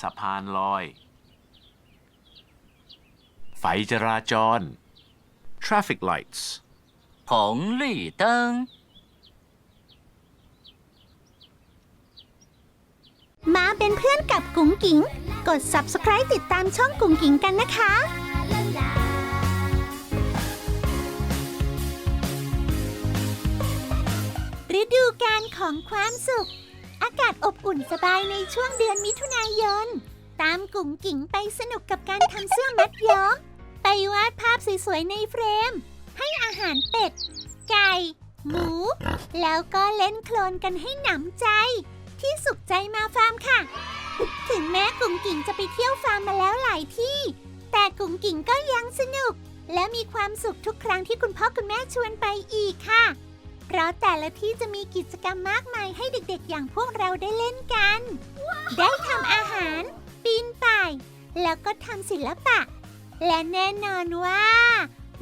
สะพานลอย ไฟจราจร traffic lights 红绿灯， มาเป็นเพื่อนกับกุ๋งกิ๋ง กด subscribe ติดตามช่องกุ๋งกิ๋งกันนะคะ ฤดูกาลของความสุข อากาศอบอุ่นสบายในช่วงเดือนมิถุนายน ตามกุ๋งกิ๋งไปสนุกกับการทำเสื้อมัดย้อม ไปวาดภาพสวยๆในเฟรม ให้อาหารเป็ด ไก่ หมู แล้วก็เล่นโคลนกันให้หนำใจ ที่สุขใจมาฟาร์มค่ะ ถึงแม้กุ๋งกิ่งจะไปเที่ยวฟาร์มมาแล้วหลายที่ แต่กุ๋งกิ่งก็ยังสนุก และมีความสุขทุกครั้งที่คุณพ่อคุณแม่ชวนไปอีกค่ะ เพราะแต่ละที่จะมีกิจกรรมมากมายให้เด็กๆ อย่างพวกเราได้เล่นกัน ได้ทำอาหาร ปีนป่าย แล้วก็ทำศิลปะ และแน่นอนว่า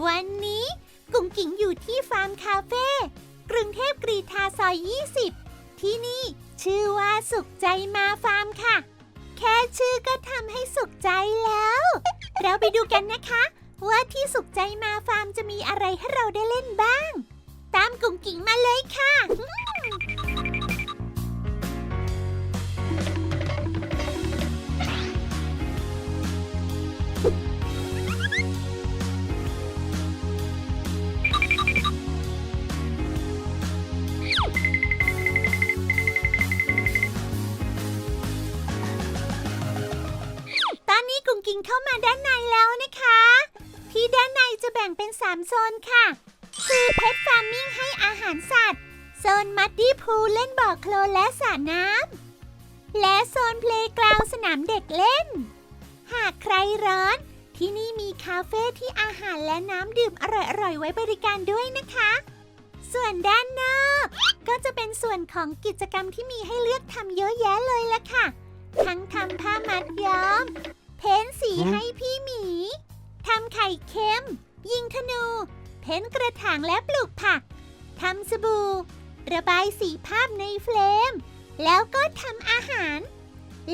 วันนี้กุ๋งกิ่งอยู่ที่ฟาร์มคาเฟ่กรุงเทพกรีฑาซอย 20 ที่นี่ชื่อว่าสุขใจมาฟาร์มค่ะ แค่ชื่อก็ทำให้สุขใจแล้ว เราไปดูกันนะคะ ว่าที่สุขใจมาฟาร์มจะมีอะไรให้เราได้เล่นบ้าง ตามกุ๋งกิ่งมาเลยค่ะ ตอนนี้กุ๋งกิ่งเข้ามาด้านในแล้วนะคะ ที่ด้านในจะแบ่งเป็น 3 โซนค่ะ คือเพ t ฟาร์มิ g ให้อาหารสัตว์ โซนมัดดี้พูลเล่นบ่อโคลนและสระน้ำ และโซนเพลย์กราวสนามเด็กเล่น หากใครร้อน ที่นี่มีคาเฟ่ที่อาหารและน้ำดื่มอร่อยๆ ไว้บริการด้วยนะคะ ส่วนด้านนอก ก็จะเป็นส่วนของกิจกรรมที่มีให้เลือกทำเยอะแยะเลยละค่ะ ทั้งทำผ้ามัดย้อม เพ้นสีให้พี่หมีทำไข่เค็ม ยิงธนู เพ้นกระถางและปลูกผัก ทำสบู่ ระบายสีภาพในเฟรม แล้วก็ทำอาหาร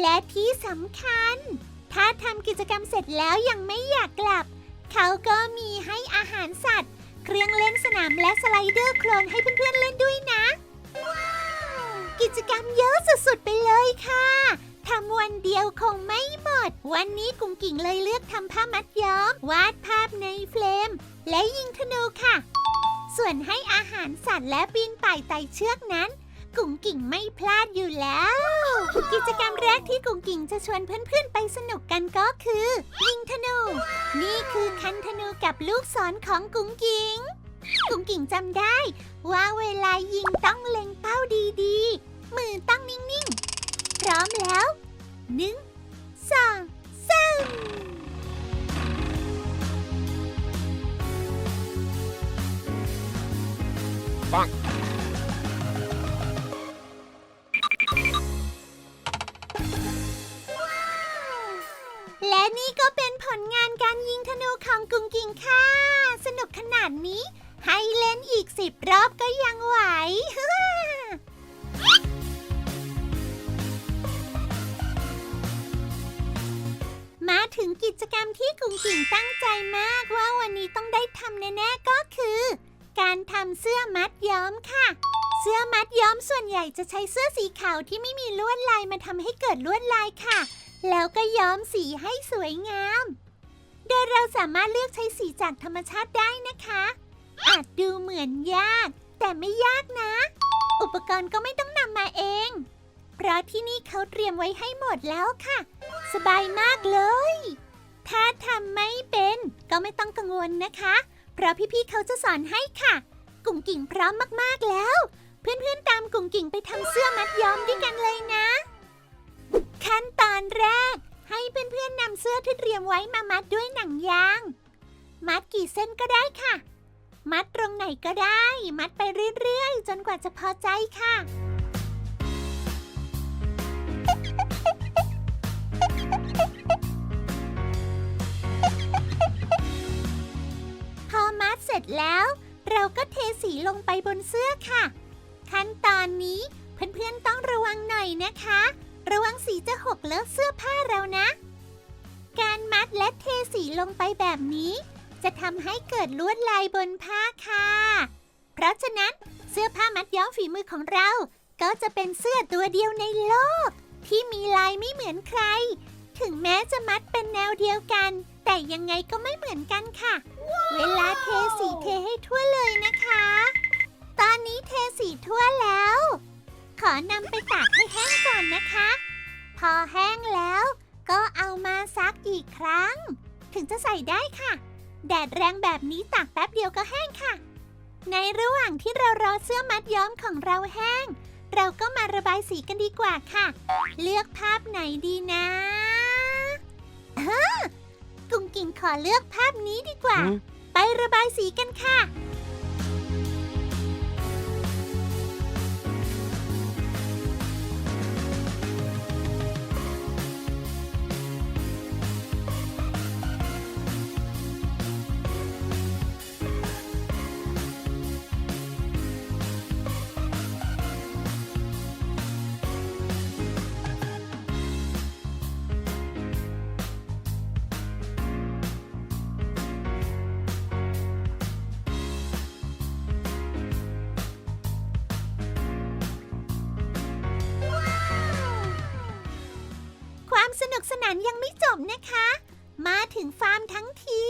และที่สำคัญ ถ้าทำกิจกรรมเสร็จแล้วยังไม่อยากกลับ เขาก็มีให้อาหารสัตว์ เครื่องเล่นสนามและสไลเดอร์โคลนให้เพื่อนๆเล่นด้วยนะว้าวกิจกรรมเยอะสุดๆไปเลยค่ะทำวันเดียวคงไม่หมด วันนี้กุ๋งกิ่งเลยเลือกทำผ้ามัดย้อม วาดภาพในเฟรม และยิงธนูค่ะ ส่วนให้อาหารสัตว์และปีนป่ายไต่เชือกนั้น กุ๋งกิ่งไม่พลาดอยู่แล้ว กิจกรรมแรกที่กุ๋งกิ่งจะชวนเพื่อนๆ ไปสนุกกันก็คือ ยิงธนู นี่คือคันธนูกับลูกศรของกุ๋งกิ่งกุ๋งกิ่งจำได้ ว่าเวลายิงต้องเล็งเป้าดีๆ มือต้องนิ่งๆ พร้อมแล้วหนึ่ง ปังและนี่ก็เป็นผลงานการยิงธนูของกุงกิงค่ะ สนุกขนาดนี้ ให้เล่นอีกสิบรอบก็ยังไหว มาถึงกิจกรรมที่กุงกิงตั้งใจมากว่าวันนี้ต้องได้ทำแน่ๆก็คือ การทำเสื้อมัดย้อมค่ะ เสื้อมัดย้อมส่วนใหญ่จะใช้เสื้อสีขาวที่ไม่มีลวดลายมาทำให้เกิดลวดลายค่ะ แล้วก็ย้อมสีให้สวยงาม โดยเราสามารถเลือกใช้สีจากธรรมชาติได้นะคะ อาจดูเหมือนยาก แต่ไม่ยากนะ อุปกรณ์ก็ไม่ต้องนำมาเอง เพราะที่นี่เขาเตรียมไว้ให้หมดแล้วค่ะ สบายมากเลย ถ้าทำไม่เป็นก็ไม่ต้องกังวลนะคะ เพราะพี่ๆเขาจะสอนให้ค่ะ กุ่งกิ่งพร้อมมากๆแล้ว เพื่อนๆตามกุ่งกิ่งไปทำเสื้อมัดย้อมด้วยกันเลยนะ ขั้นตอนแรก ให้เพื่อนๆนำเสื้อที่เตรียมไว้มามัดด้วยหนังยาง มัดกี่เส้นก็ได้ค่ะ มัดตรงไหนก็ได้ มัดไปเรื่อยๆ จนกว่าจะพอใจค่ะ ร็จแล้ว เราก็เทสีลงไปบนเสื้อค่ะ ขั้นตอนนี้เพื่อนๆต้องระวังหน่อยนะคะ ระวังสีจะหกเลอะเสื้อผ้าเรานะ การมัดและเทสีลงไปแบบนี้ จะทำให้เกิดลวดลายบนผ้าค่ะ เพราะฉะนั้นเสื้อผ้ามัดย้อมฝีมือของเรา ก็จะเป็นเสื้อตัวเดียวในโลก ที่มีลายไม่เหมือนใคร ถึงแม้จะมัดเป็นแนวเดียวกัน แต่ยังไงก็ไม่เหมือนกันค่ะ เวลาเทสีเทให้ทั่วเลยนะคะ ตอนนี้เทสีทั่วแล้ว ขอนำไปตากให้แห้งก่อนนะคะ พอแห้งแล้วก็เอามาซักอีกครั้ง ถึงจะใส่ได้ค่ะ แดดแรงแบบนี้ตากแป๊บเดียวก็แห้งค่ะ ในระหว่างที่เรารอเสื้อมัดย้อมของเราแห้ง เราก็มาระบายสีกันดีกว่าค่ะ เลือกภาพไหนดีนะฮะกุ้ง กิ่งขอเลือกภาพนี้ดีกว่า ไประบายสีกันค่ะ กสนานยังไม่จบนะคะ มาถึงฟาร์มทั้งที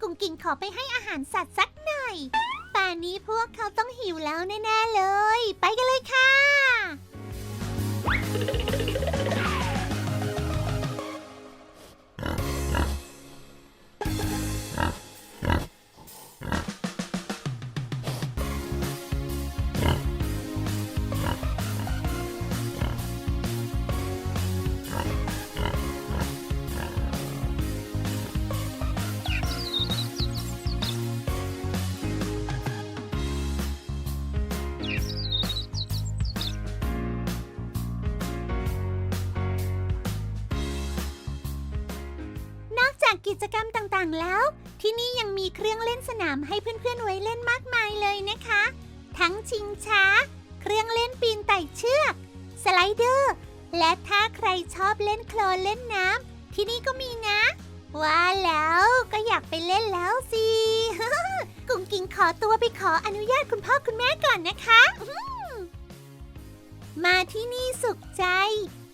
กุ้งกิ่งขอไปให้อาหารสัตว์สักหน่อย ป่านนี้พวกเขาต้องหิวแล้วแน่ ๆ เลย ไปกันเลยค่ะ กิจกรรมต่างๆแล้ว ที่นี่ยังมีเครื่องเล่นสนามให้เพื่อนๆไว้เล่นมากมายเลยนะคะ ทั้งชิงช้า เครื่องเล่นปีนไต่เชือก สไลเดอร์ และถ้าใครชอบเล่นโคลนเล่นน้ำที่นี่ก็มีนะ ว่าแล้วก็อยากไปเล่นแล้วสิกุ้งกิงขอตัวไปขออนุญาตคุณพ่อคุณแม่ก่อนนะคะมาที่นี่สุขใจ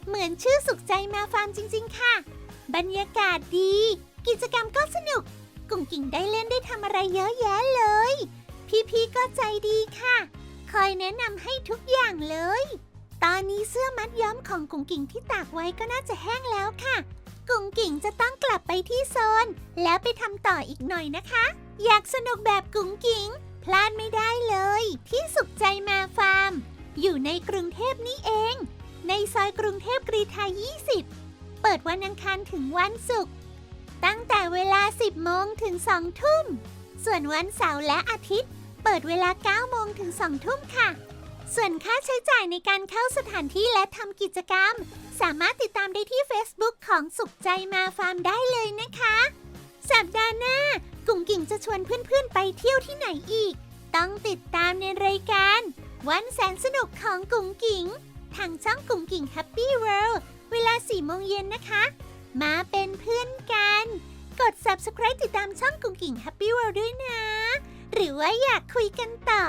เหมือนชื่อสุขใจมาฟาร์มจริง ๆ ค่ะ บรรยากาศดี กิจกรรมก็สนุก กุ้งกิ่งได้เล่นได้ทำอะไรเยอะแยะเลย พี่ๆก็ใจดีค่ะ คอยแนะนำให้ทุกอย่างเลย ตอนนี้เสื้อมัดย้อมของกุ้งกิ่งที่ตากไว้ก็น่าจะแห้งแล้วค่ะ กุ้งกิ่งจะต้องกลับไปที่โซน แล้วไปทำต่ออีกหน่อยนะคะ อยากสนุกแบบกุ้งกิ่ง พลาดไม่ได้เลย ที่สุขใจมาฟาร์ม อยู่ในกรุงเทพนี่เอง ในซอยกรุงเทพกรีฑา20 เปิดวันอังคารถึงวันศุกร์ 10 โมงถึง 2 ทุ่ม ส่วนวันเสาร์และอาทิตย์ เปิดเวลา 9 โมงถึง 2 ทุ่มค่ะ ส่วนค่าใช้จ่ายในการเข้าสถานที่และทำกิจกรรม สามารถติดตามได้ที่ Facebook ของสุขใจมาฟาร์มได้เลยนะคะ สัปดาห์หน้า กุ่งกิ่งจะชวนเพื่อนๆ ไปเที่ยวที่ไหนอีก ต้องติดตามในรายการ วันแสนสนุกของกุ่งกิ่งทางช่องกุ่งกิ่ง Happy World เวลา4โมงเย็นนะคะ มาเป็นเพื่อนกัน กด subscribe ติดตามช่องกุ้งกิ่ง Happy World ด้วยนะ หรือว่าอยากคุยกันต่อ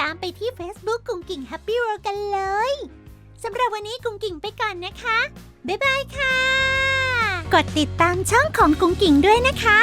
ตามไปที่ Facebook กุ้งกิ่ง Happy World กันเลยสำหรับวันนี้กุ้งกิ่งไปก่อนนะคะ บ๊ายบายค่ะ กดติดตามช่องของกุ้งกิ่งด้วยนะคะ